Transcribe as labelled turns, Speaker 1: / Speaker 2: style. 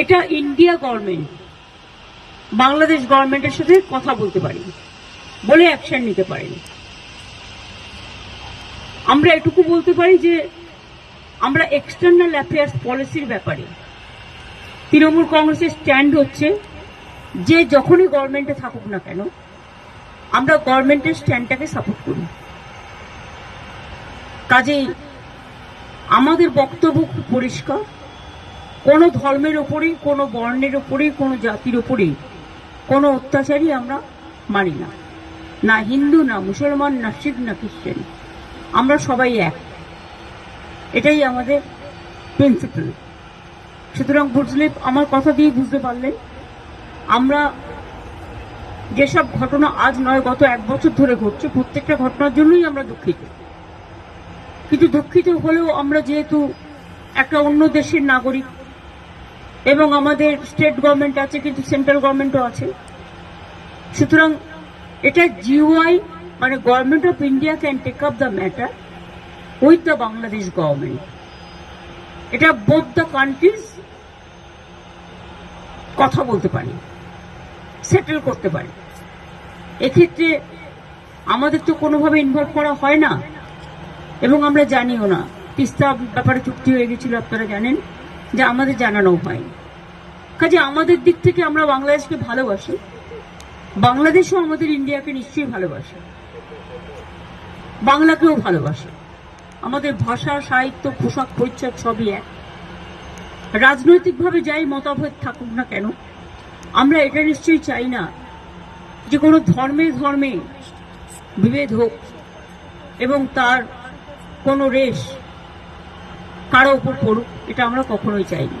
Speaker 1: এটা India government Bangladesh গভর্নমেন্টের সাথে কথা বলতে পারি, বলে অ্যাকশন নিতে পারেনি আমরা এটুকু বলতে পারি যে, আমরা এক্সটার্নাল অ্যাফেয়ার্স পলিসির ব্যাপারে, তৃণমূল কংগ্রেসের স্ট্যান্ড হচ্ছে যে যখনই গভর্নমেন্টে থাকুক না কেন, আমরা গভর্নমেন্টের স্ট্যান্ডটাকে সাপোর্ট করি। কাজেই আমাদের বক্তব্য খুব পরিষ্কার কোনো ধর্মের ওপরেই কোনো বর্ণের ওপরেই কোনো জাতির ওপরেই কোনো অত্যাচারই আমরা মানি না। না হিন্দু, না মুসলমান, না শিখ, না খ্রিস্টান। আমরা সবাই এক। এটাই আমাদের প্রিন্সিপাল সুতরাং বুঝলে আমার কথা দিয়ে বুঝতে পারলেন। আমরা যেসব ঘটনা আজ নয়, গত এক বছর ধরে ঘটছে, প্রত্যেকটা ঘটনার জন্যই আমরা দুঃখিত। কিন্তু দুঃখিত হলেও আমরা যেহেতু একটা অন্য দেশের নাগরিক এবং আমাদের স্টেট গভর্নমেন্ট আছে, কিন্তু সেন্ট্রাল গভর্নমেন্টও আছে। সুতরাং এটা জিওআই মানে government of India can take up the matter with the Bangladesh government এটা বোথ দ্য কান্ট্রিজ কথা বলতে পারি সেটেল করতে পারি। এক্ষেত্রে আমাদের তো কোনোভাবে ইনভলভ করা হয় না, এবং আমরা জানিও না। তিস্তা ব্যাপারে চুক্তি হয়ে গেছিল, আপনারা জানেন, যে আমাদের জানানো হয়নি। কাজে আমাদের দিক থেকে আমরা বাংলাদেশকে ভালোবাসি। বাংলাদেশও আমাদের ইন্ডিয়াকে নিশ্চয়ই ভালোবাসে। বাংলাকেও ভালোবাসে। আমাদের ভাষা, সাহিত্য, পোশাক, পরিচ্ছদ সবই এক। রাজনৈতিকভাবে যাই মতভেদ থাকুক না কেন, আমরা এটা নিশ্চয়ই চাই না যে কোনো ধর্মে ধর্মে বিভেদ হোক এবং তার কোনো রেশ কারও উপর পড়ুক, এটা আমরা কখনোই চাই না